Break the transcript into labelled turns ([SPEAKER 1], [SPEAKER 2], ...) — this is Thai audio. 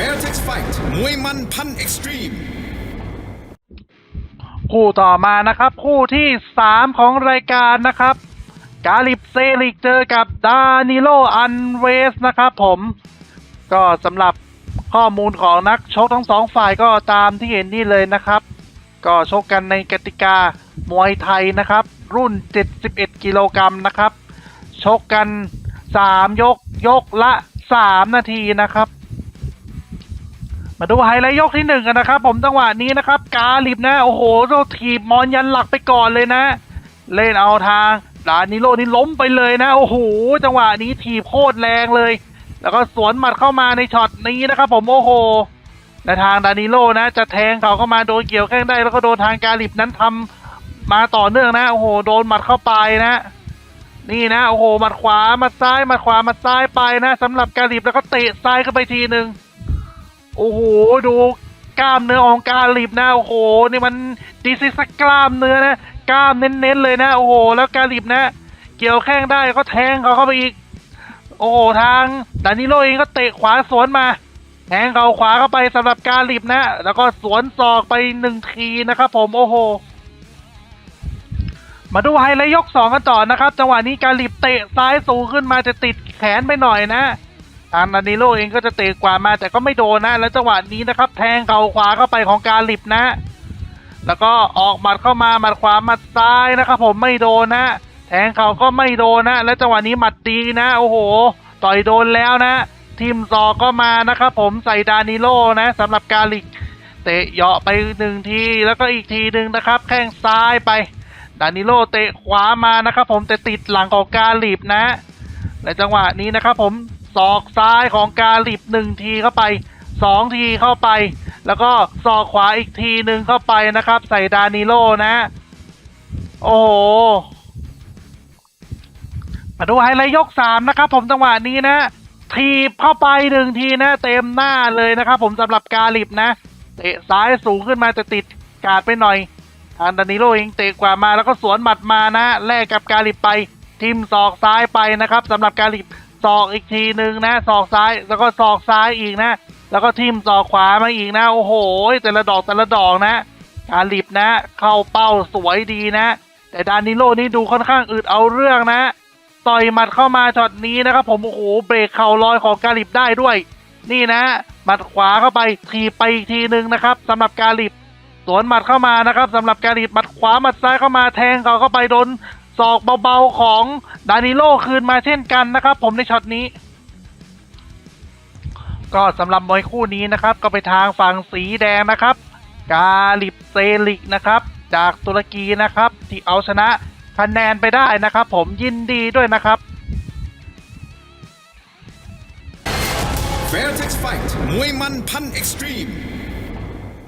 [SPEAKER 1] Fairtex Fight มวยมันพันเอ็กซ์ตรีม
[SPEAKER 2] คู่ต่อมานะครับ คู่ที่สามของรายการนะครับ กาลิบเซลิกเจอกับดานิโลอันเวสนะครับผม ก็สำหรับข้อมูลของนักชกทั้งสองฝ่ายก็ตามที่เห็นนี่เลยนะครับ ก็ชกกันในกติกามวยไทยนะครับ รุ่น 71 กิโลกรัมนะครับ ชกกัน 3 ยกยกละ 3 นาทีนะครับ มาดูไฮไลท์ยกที่หนึ่งกันนะครับ ผมจังหวะนี้นะครับ กาลิบนะ โอ้โหเราถีบมอนยันหลักไปก่อนเลยนะ เล่นเอาทางดานิโลนี่ล้มไปเลยนะ โอ้โหจังหวะนี้ถีบโคตรแรงเลย แล้วก็สวนหมัดเข้ามาในช็อตนี้นะครับ ผมโอ้โหในทางดานิโลนะ จะแทงเขาเข้ามาโดนเกี่ยวแข้งได้แล้วก็โดนทางกาลิบนั้นทำมาต่อเนื่องนะ โอ้โห โดนหมัดเข้าไปนะ นี่นะ โอ้โหหมัดขวามัดซ้ายหมัดขวามัดซ้ายไปนะสำหรับกาลิบแล้วก็เตะซ้ายเข้าไปทีหนึ่ง โอ้โห ดูกล้ามเนื้อของกาลิบนะ โอ้โห นี่มันดีซิสกล้ามเนื้อนะ กล้ามเน้นๆเลยนะ โอ้โห แล้วกาลิบนะ เกี่ยวแข้งได้ก็แทงเขาเข้าไปอีก โอ้โห ทางดานิโลเองก็เตะขวาสวนมา แทงเขาขวาเข้าไปสำหรับกาลิบนะ แล้วก็สวนศอกไปหนึ่งทีนะครับผม โอ้โห มาดูไฮไลท์ยกสองกันต่อนะครับ จังหวะนี้กาลิบเตะซ้ายสูงขึ้นมาจะติดแขนไปหน่อยนะ ทางดานิโลเองก็จะเตะกว่ามาแต่ก็ไม่โดนนะ แล้วจังหวะนี้นะครับ แทงเข่าขวาเข้าไปของกาลิบนะ แล้วก็ออกหมัดเข้ามาหมัดขวาหมัดซ้ายนะครับ ผมไม่โดนนะ แทงเข่าก็ไม่โดนนะ แล้วจังหวะนี้หมัดตีนะ โอ้โห ต่อยโดนแล้วนะ ทีมซอก็มานะครับ ผมใส่ดานิโลนะสำหรับกาลิกเตะเหยาะไปหนึ่งทีแล้วก็อีกทีหนึ่งนะครับ แข้งซ้ายไปดานิโลเตะขวามานะครับ ผมแต่ติดหลังของกาลิบนะ และจังหวะนี้นะครับ ผม ศอกซ้ายของกาลิบหนึ่งทีเข้าไปสองทีเข้าไป แล้วก็ศอกขวาอีกทีหนึ่งเข้าไปนะครับ ใส่ดานิโลนะ โอ้โหมาดูไฮไลท์ยกสามนะครับผมจังหวะนี้นะ ทีบเข้าไปหนึ่งทีนะ เต็มหน้าเลยนะครับผมสำหรับกาลิบนะเตะซ้ายสูงขึ้นมาแต่ติดกาดไปหน่อยทางดานิโลเองเตะกว่ามาแล้วก็สวนหมัดมานะแลกกับกาลิบไปทิมศอกซ้ายไปนะครับสำหรับกาลิบ ศอกอีกทีหนึ่งนะศอกซ้ายแล้วก็ศอกซ้ายอีกนะ แล้วก็ทิมศอกขวามาอีกนะโอ้โห แต่ละดอกแต่ละดอกนะกาลิบนะ เข้าเป้าสวยดีนะ แต่ดานิโลนี่ดูค่อนข้างอึดเอาเรื่องนะต่อยหมัดเข้ามาช็อตนี้นะครับผมโอ้โหเบรกเข่าลอยของกาลิบได้ด้วย นี่นะหมัดขวาเข้าไปทีไปอีกทีหนึ่งนะครับสำหรับกาลิบสวนหมัดเข้ามานะครับสำหรับกาลิบหมัดขวาหมัดซ้ายเข้ามาแทงเขาเข้าไปโดน ศอกเบาๆของดานิโลคืนมาเช่นกันนะครับ ผมในช็อตนี้ ก็สำหรับมวยคู่นี้นะครับ ก็ไปทางฝั่งสีแดงนะครับ กาลิบเซลิกนะครับ จากตุรกีนะครับ ที่เอาชนะคะแนนไปได้นะครับ ผมยินดีด้วยนะครับ
[SPEAKER 1] Fairtex Fight มวยมันพันเอ็กซ์ตรีม